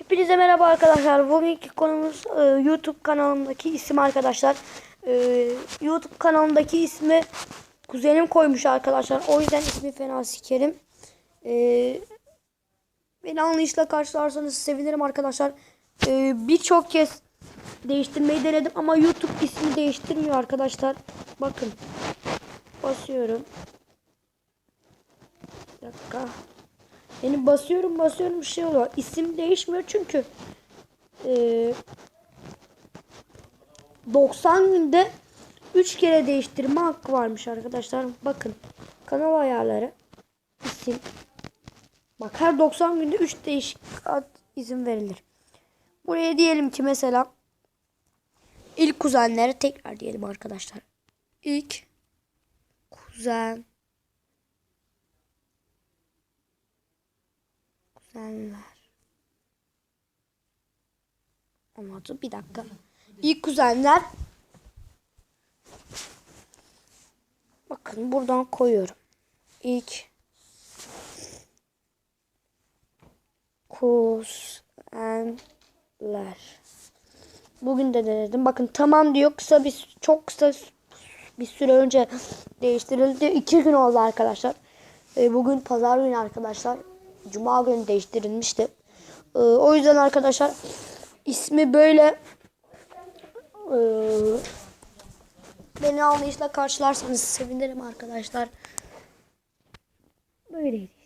Hepinize merhaba arkadaşlar. Bugünkü konumuz e, YouTube kanalımdaki isim arkadaşlar. E, YouTube kanalımdaki ismi kuzenim koymuş arkadaşlar. O yüzden ismi fena sikerim. E, beni anlayışla karşılarsanız sevinirim arkadaşlar. E, Birçok kez değiştirmeyi denedim ama YouTube ismi değiştirmiyor arkadaşlar. Bakın. Basıyorum. Bir dakika. Yani basıyorum basıyorum bir şey oluyor. İsim değişmiyor çünkü eee 90 günde 3 kere değiştirme hakkı varmış arkadaşlar. Bakın kanal ayarları isim. Bak her 90 günde 3 değişik izin verilir. Buraya diyelim ki mesela ilk kuzenlere tekrar diyelim arkadaşlar. İlk kuzen kuzenler. Olmadı bir dakika. İlk kuzenler. Bakın buradan koyuyorum. İlk kuzenler. Bugün de denedim. Bakın tamam diyor. Kısa bir çok kısa bir süre önce değiştirildi. İki gün oldu arkadaşlar. E, bugün pazar günü arkadaşlar. Cuma günü değiştirilmişti. E, o yüzden arkadaşlar ismi böyle e, beni anlayışla karşılarsanız sevinirim arkadaşlar. Böyleydi.